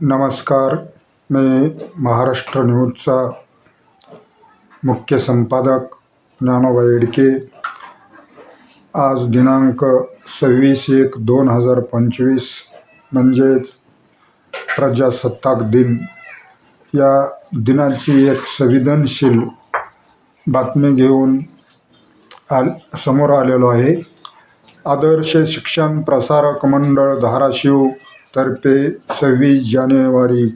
नमस्कार. मी महाराष्ट्र न्यूजचा मुख्य संपादक ज्ञानोबा येडके आज दिनांक सव्वीस एक दोन हजार पंचवीस म्हणजेच प्रजासत्ताक दिन. या दिनाची एक संवेदनशील बातमी घेऊन आल समोर आलेलो आहे. आदर्श शिक्षण प्रसारक मंडळ धाराशिव तर्फे सव्वीस जानेवारी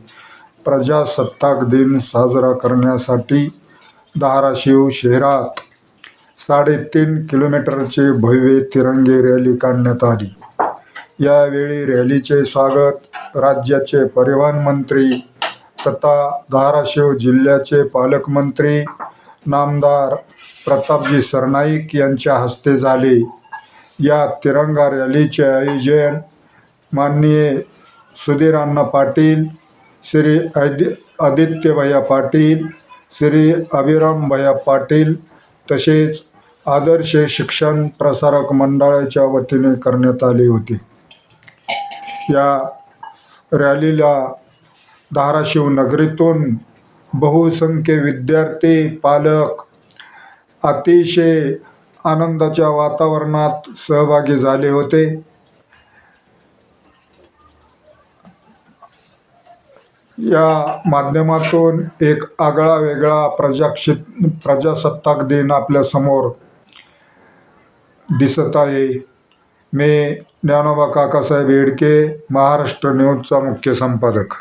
प्रजासत्ताक दिन साजरा करण्यासाठी धाराशिव शहरात साडेतीन किलोमीटरचे भव्य तिरंगी रॅली काढण्यात आली. यावेळी रॅलीचे स्वागत राज्याचे परिवहन मंत्री तथा धाराशिव जिल्ह्याचे पालकमंत्री नामदार प्रतापजी सरनाईक यांच्या हस्ते झाले. या तिरंगा रॅलीचे आयोजन माननीय सुधीर अण्णा पाटील श्री आदि आदित्यभैया पाटील श्री अभिराम भैया पाटील तसेच आदर्श शिक्षण प्रसारक मंडळाच्या वतीने करण्यात आली होती. या रॅलीला धाराशिव नगरीतून बहुसंख्य विद्यार्थी पालक अतिशय आनंदाच्या वातावरणात सहभागी झाले होते. या माध्यमातून एक आगळा वेगळा प्रजाक्षित प्रजासत्ताक दिन आपल्यासमोर दिसत आहे. मी ज्ञानोबा काकासाहेब येडके महाराष्ट्र न्यूजचा मुख्य संपादक.